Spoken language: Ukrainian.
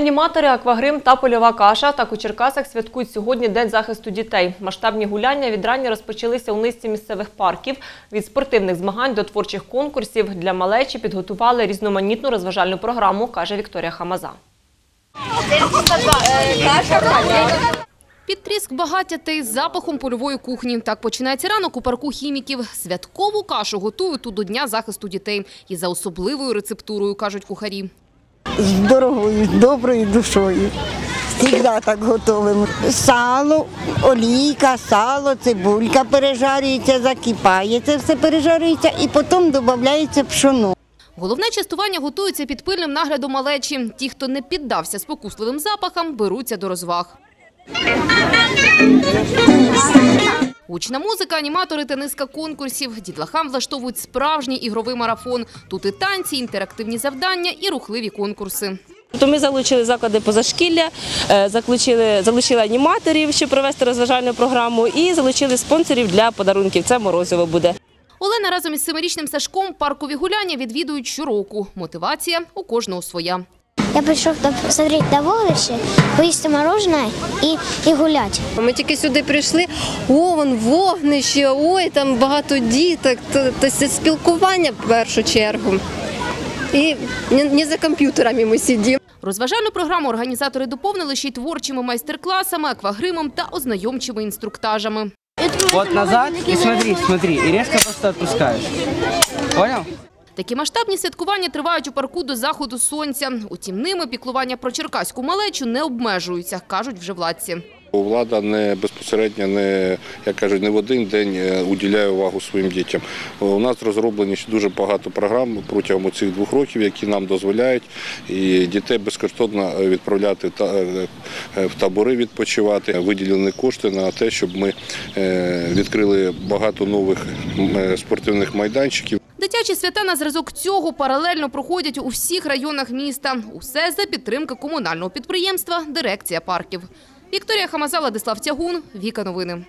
Аніматори, аквагрим та польова каша так у Черкасах святкують сьогодні День захисту дітей. Масштабні гуляння відрання розпочалися у низці місцевих парків. Від спортивних змагань до творчих конкурсів для малечі підготували різноманітну розважальну програму, каже Вікторія Хамаза. Під тріск багаття та із запахом польової кухні. Так починається ранок у парку хіміків. Святкову кашу готують тут до Дня захисту дітей. І за особливою рецептурою, кажуть кухарі. З дорогою, з доброю душою. Всегда так готовимо. Сало, олійка, сало, цибулька пережарюється, закипає, це все пережарюється і потім додається пшоно. Головне частування готується під пильним наглядом малечі. Ті, хто не піддався спокусливим запахам, беруться до розваг. Гучна музика, аніматори та низка конкурсів. Дітлахам влаштовують справжній ігровий марафон. Тут і танці, інтерактивні завдання, і рухливі конкурси. То ми залучили заклади позашкілля, е, залучили, залучили аніматорів, щоб провести розважальну програму, і залучили спонсорів для подарунків. Це морозиво буде. Олена разом із семирічним Сашком паркові гуляння відвідують щороку. Мотивація у кожного своя. Я прийшов там посмотреть на вогнище, поїсти мороженое і, і гуляти. Ми тільки сюди прийшли. О, вон вогнище, ой, там багато діток. То, то це спілкування в першу чергу. І не, не за комп'ютерами ми сидимо. Розважальну програму організатори доповнили ще й творчими майстер-класами, аквагримом та ознайомчими інструктажами. Вот назад и смотри, смотри, и резко просто отпускаешь. Понял? Такі масштабні святкування тривають у парку до заходу сонця. Утім, ними піклування про черкаську малечу не обмежуються, кажуть вже владці. Влада не безпосередньо, не як кажуть, не в один день е, уділяє увагу своїм дітям. У нас розроблені дуже багато програм протягом цих двох років, які нам дозволяють і дітей безкоштовно відправляти в та- е, в табори відпочивати. Виділені кошти на те, щоб ми е, відкрили багато нових е, спортивних майданчиків. Дитячі свята на зразок цього паралельно проходять у всіх районах міста. Усе за підтримки комунального підприємства «Дирекція парків». Вікторія Хамаза, Владислав Тягун, Віка Новини.